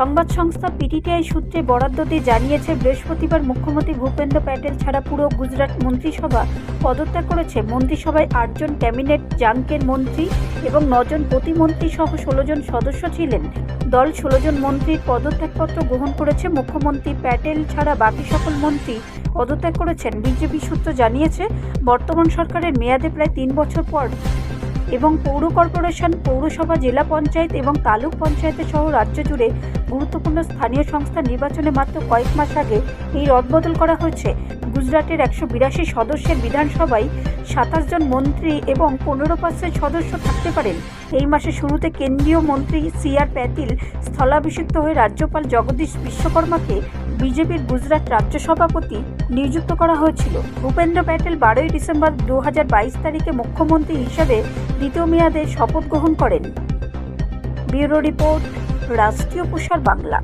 সংবাদ সংস্থা পিটিটিআই সূত্রে বরাদ্দ দিয়ে জানিয়েছে, বৃহস্পতিবার মুখ্যমন্ত্রী ভূপেন্দ্র প্যাটেল ছাড়া পুরো গুজরাট মন্ত্রিসভা পদত্যাগ করেছে। মন্ত্রিসভায় আটজন ক্যাবিনেট জাঙ্কের মন্ত্রী এবং নজন প্রতিমন্ত্রী সহ ষোলো জন সদস্য ছিলেন। দল ষোলো জন মন্ত্রীর পদত্যাগপত্র গ্রহণ করেছে। মুখ্যমন্ত্রী প্যাটেল ছাড়া বাকি সকল মন্ত্রী পদত্যাগ করেছেন। বিজেপি সূত্র জানিয়েছে, বর্তমান সরকারের মেয়াদে প্রায় তিন বছর পর এবং পৌর কর্পোরেশন, পৌরসভা, জেলা পঞ্চায়েত এবং তালুক পঞ্চায়েতের সহ রাজ্য জুড়ে গুরুত্বপূর্ণ স্থানীয় সংস্থা নির্বাচনে মাত্র কয়েক মাস আগে এই রদবদল করা হয়েছে। গুজরাটের একশো বিরাশি সদস্যের বিধানসভায় সাতাশ জন মন্ত্রী এবং পনেরো পার্সেন্ট সদস্য থাকতে পারেন। এই মাসের শুরুতে কেন্দ্রীয় মন্ত্রী সি আর প্যাতিল স্থলাভিষিক্ত হয়ে রাজ্যপাল জগদীশ বিশ্বকর্মাকে বিজেপির গুজরাট রাজ্য সভাপতি নিযুক্ত করা হয়েছিল। ভূপেন্দ্র প্যাটেল বারোই ডিসেম্বর দু হাজার বাইশ তারিখে মুখ্যমন্ত্রী হিসেবে দ্বিতীয় মেয়াদে শপথ গ্রহণ করেন। ব্যুরো রিপোর্ট রাষ্ট্রীয় প্রসার বাংলা।